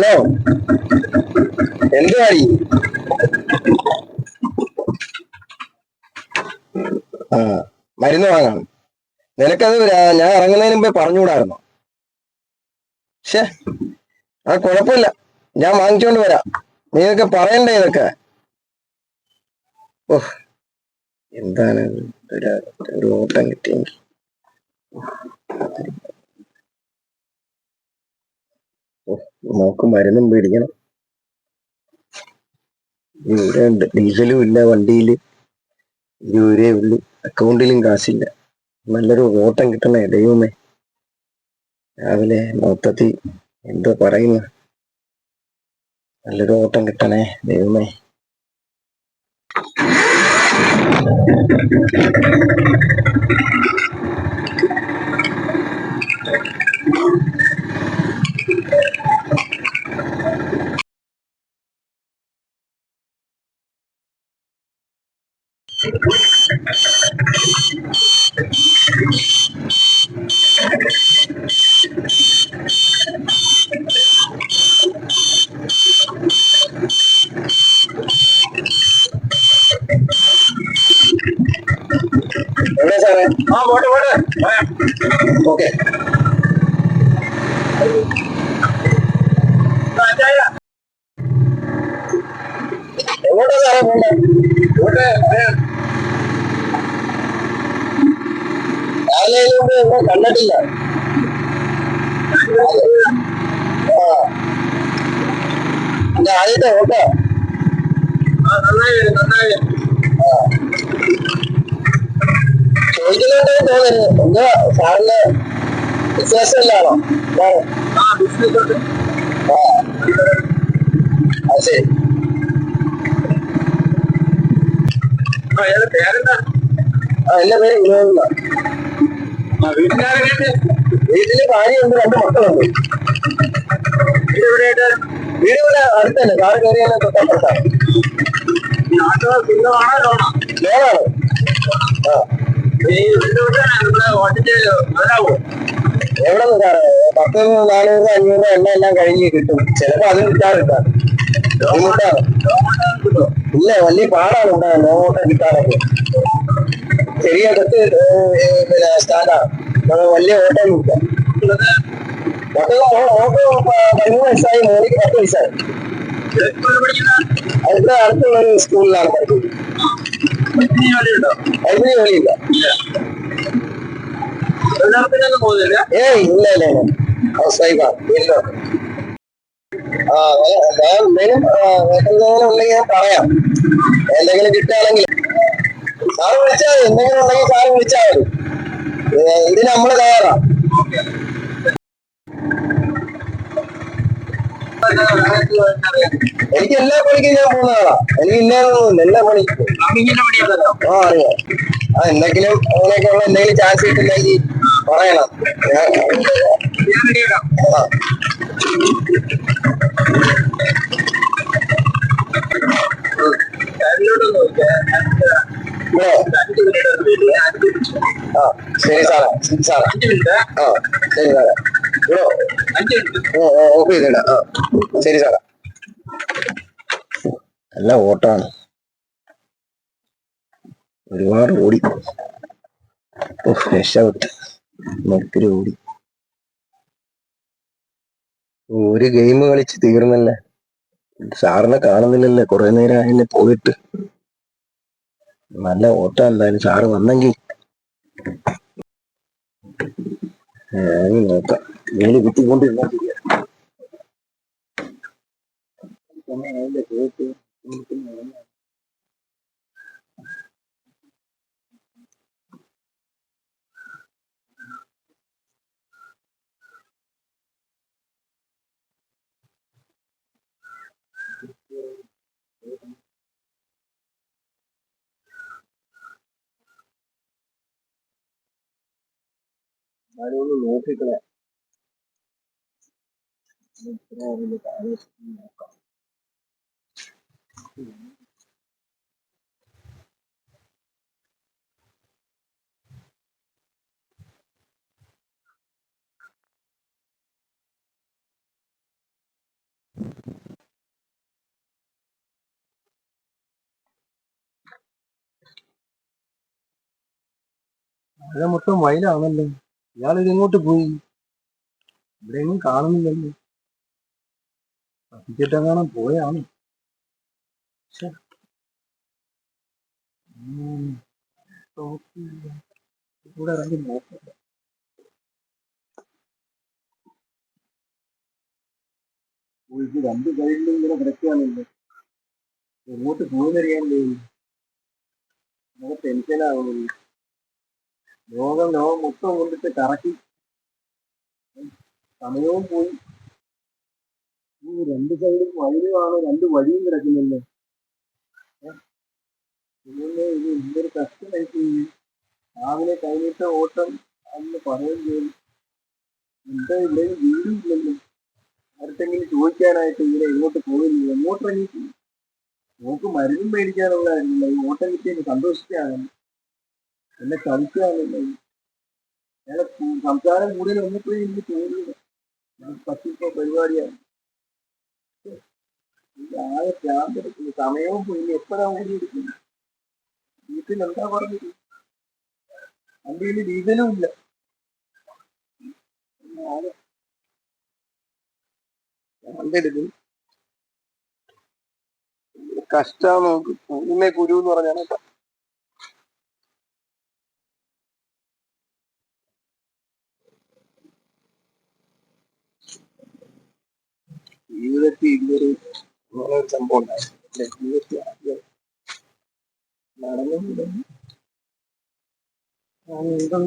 Hello. എന്ത് എന്തുവാടി? ആ മരുന്ന് വാങ്ങാം. നിനക്കത് ഞാൻ ഇറങ്ങുന്നതിന് മുമ്പേ പറഞ്ഞുകൂടായിരുന്നു? ഷേ ആ കുഴപ്പമില്ല. ഞാൻ വാങ്ങിച്ചോണ്ട് വരാം. നീ ഇതൊക്കെ പറയണ്ടേ ഇതൊക്കെ? ഓ എന്താണ് ഒരു ഓട്ടം കിട്ടിയെങ്കിൽ. ഓ, നോക്ക് മരുന്നും പേടിക്കണം ഇവിടെ ഉണ്ട്. ഡീസലും ഇല്ല വണ്ടിയിൽ ഇവരേ ഉള്ളു. അക്കൗണ്ടിലും കാശില്ല. നല്ലൊരു ഓട്ടം കിട്ടണേ ദൈവമേ. രാവിലെ മൊത്തത്തിൽ എന്തോ പറയുന്നു. നല്ലൊരു ഓട്ടം കിട്ടണേ ദൈവമേ. എവിടെ സാറേ? ആ പോട്ടെ പോട്ടെ. ഓക്കെ. എങ്ങോട്ടാ സാറേ പോണ്ടേ പോട്ടെ പറയാം ഇവിടെ കണ്ടിട്ടില്ല ആ എന്റെ ആദ്യത്തെ ഓട്ടോ ചോദിക്കുന്നുണ്ടെന്ന് തോന്നരുത് എന്താ സാറിന് ബിസിനസ് ഉണ്ട് ആ അത് ശരി ആ എന്റെ പേര് വിനോദ വീട്ടിൽ ഭാര്യയുണ്ട് രണ്ട് മക്കളുണ്ട്. വീട് എവിടെയായിട്ട് വീട് ഇവിടെ അടുത്തന്നെ കാറ് കയറിയാൽ തൊട്ടപ്പുറത്താണ് ലോണാണ് ആ. എവിടെ സാറേ? പത്ത് നാനൂറ് അഞ്ഞൂറ് എണ്ണ എല്ലാം കഴിഞ്ഞ് കിട്ടും. ചിലപ്പോ അതും കിട്ടാറില്ല. ബുദ്ധിമുട്ടാണ്. ഇല്ല വലിയ പാടാണ് ഇവിടെ ലോങ്ങോട്ട് കിട്ടാനൊക്കെ ചെറിയ കത്ത് പിന്നെ സ്റ്റാൻഡാണ് നമ്മൾ വലിയ ഓട്ടം അടുത്ത അടുത്തുള്ള സ്കൂളിലാണ് പഠിക്കുന്നത്. ഉണ്ടെങ്കിൽ ഞാൻ പറയാം. എന്തെങ്കിലും കിട്ടുകയാണെങ്കിൽ സാറ് വിളിച്ചാൽ മതി. എന്തെങ്കിലും ഉണ്ടെങ്കിൽ സാറ് വിളിച്ചാൽ മതി. ഇതിന് നമ്മൾ തയ്യാറാ എനിക്ക് എല്ലാ പണിക്കും ഞാൻ പോകുന്ന ആളാ. എനിക്ക് ഇല്ലാതൊന്നുമില്ല എല്ലാ പണിക്കും. ആ അറിയാം. ആ എന്തെങ്കിലും അങ്ങനെയൊക്കെയുള്ള എന്തെങ്കിലും ചാൻസ് കിട്ടുന്നെങ്കിൽ പറയണം. ആ. മിനിറ്റ് ആ ശരി ശരി നല്ല ഓട്ടാണ് ഒരുപാട് ഓടി രക്ഷപ്പെട്ട് മൊത്തിരി ഓടി ഒരു ഗെയിം കളിച്ച് തീർന്നല്ലേ? സാറിനെ കാണുന്നില്ലല്ലേ? കുറെ നേരം അതിനെ പോയിട്ട്. നല്ല ഓട്ടം എന്തായാലും സാറ് വന്നെങ്കിൽ നോക്കാം വേലി കുത്തിക്കൊണ്ടിരുന്നാ ശരിയാ. ആരും ഒന്ന് നോക്കിക്കളെ നോക്കാം അത് മൊത്തം മയിലാണല്ലോ ഇയാൾ ഇതെങ്ങോട്ട് പോയി? ഇവിടെ എങ്ങും കാണുന്നില്ലല്ലോ. കത്തിച്ചിട്ടെങ്ങാനും പോയാണ്. ഇവിടെ ഇറങ്ങി നോക്കാം ഓ, ഇത് രണ്ട് സൈഡിലും ഇങ്ങനെ കിടക്കുകയാണല്ലോ. എങ്ങോട്ട് പോകുന്നറിയാൻ നമുക്ക് ടെൻഷനാകുന്നു ലോകം ലോകം മൊത്തം കൊണ്ടിട്ട് കറക്കി. സമയവും പോയി. ഈ രണ്ട് സൈഡും വഴിയുമാണ് രണ്ട് വഴിയും കിടക്കുന്നില്ല പിന്നെ ഇത് എന്തൊരു കഷ്ടമായി പോയി രാവിലെ കഴിഞ്ഞിട്ട് ഓട്ടം അന്ന് പറയുകയും ചെയ്തു. എന്താ ഇവിടെ വീടും ഇല്ലല്ലോ. അടുത്തെങ്കിലും ചോദിക്കാനായിട്ട് ഇങ്ങനെ എങ്ങോട്ട് പോയില്ല? എങ്ങോട്ട് ഇറങ്ങി നോക്ക് മരുന്നും മേടിക്കാനുള്ളതായിരുന്നില്ല ഈ ഓട്ടം കിട്ടിയെന്ന് സന്തോഷിക്കാണ് എന്നെ കു- സംസാരം കൂടുതൽ വന്നപ്പോഴേ എനിക്ക് തോന്നുന്നു ഞാൻ പരിപാടിയാണ്. ആകെ ആകെ ഭ്രാന്തെടുക്കുന്നു സമയവും പോയി ഇനി എപ്പോഴാ ഓടി എടുക്കുന്നത്? വീട്ടിൽ എന്താ പറഞ്ഞത്? വണ്ടിയിൽ ഡീസലും ഇല്ല. ആകെ ഭ്രാന്തെടുക്കും കഷ്ടാ നോക്ക്. പൂർണ കുരു എന്ന് പറഞ്ഞാണ് ജീവിതത്തിൽ ഒരു സംഭവം ആദ്യം നടന്നില്ല ഞാൻ എന്തും